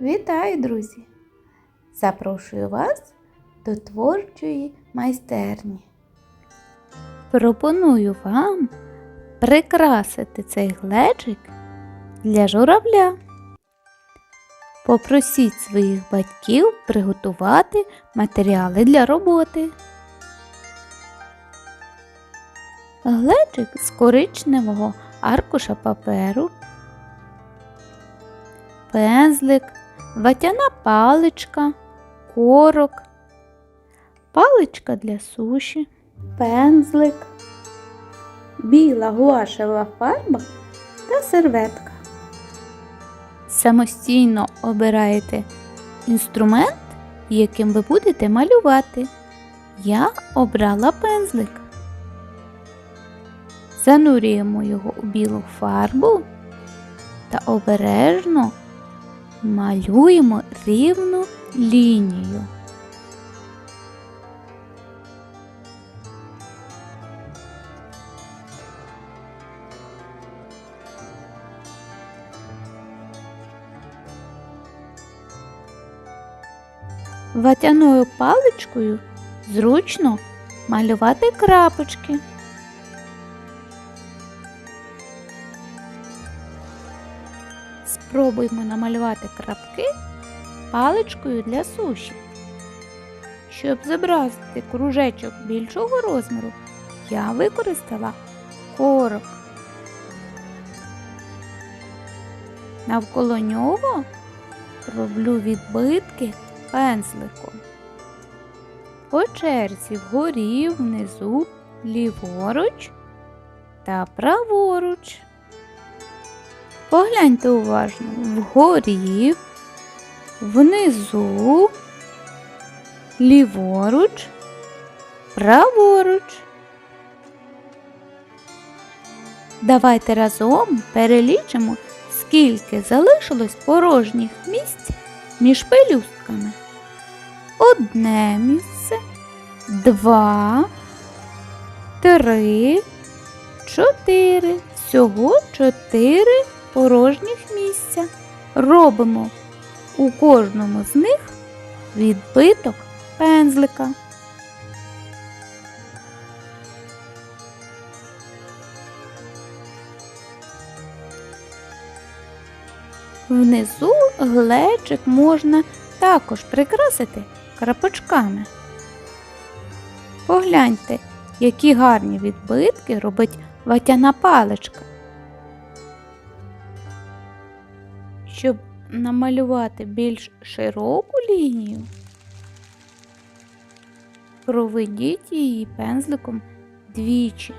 Вітаю, друзі! Запрошую вас до творчої майстерні. Пропоную вам прикрасити цей глечик для журавля. Попросіть своїх батьків приготувати матеріали для роботи. Глечик з коричневого аркуша паперу, пензлик, ватяна паличка, корок, паличка для суші, пензлик, біла гуашева фарба та серветка. Самостійно обираєте інструмент, яким ви будете малювати. Я обрала пензлик. Занурюємо його у білу фарбу та обережно малюємо рівну лінію. Ватяною паличкою зручно малювати крапочки. Спробуймо намалювати крапки паличкою для суші. Щоб зобразити кружечок більшого розміру, я використала корок. Навколо нього роблю відбитки пензликом. По черзі вгорі, внизу, ліворуч та праворуч. Погляньте уважно вгорі, внизу, ліворуч, праворуч. Давайте разом перелічимо, скільки залишилось порожніх місць між пелюстками. Одне місце, два, три, чотири. Всього чотири порожніх місця. Робимо у кожному з них відбиток пензлика. Внизу глечик можна також прикрасити крапочками. Погляньте, які гарні відбитки робить ватяна паличка. Щоб намалювати більш широку лінію, проведіть її пензликом двічі.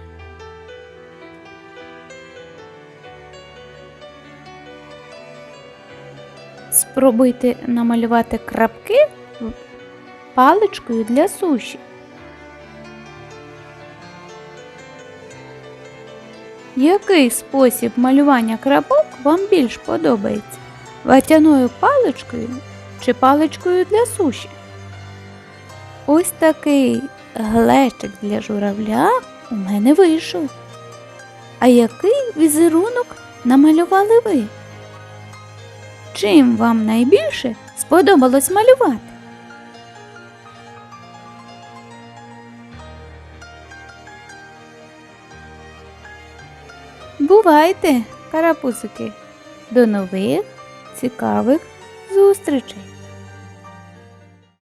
Спробуйте намалювати крапки паличкою для суші. Який спосіб малювання крапок вам більш подобається? Ватяною паличкою чи паличкою для суші? Ось такий глечик для журавля у мене вийшов. А який візерунок намалювали ви? Чим вам найбільше сподобалось малювати? Бувайте, карапузики! До нових цікавих зустрічей!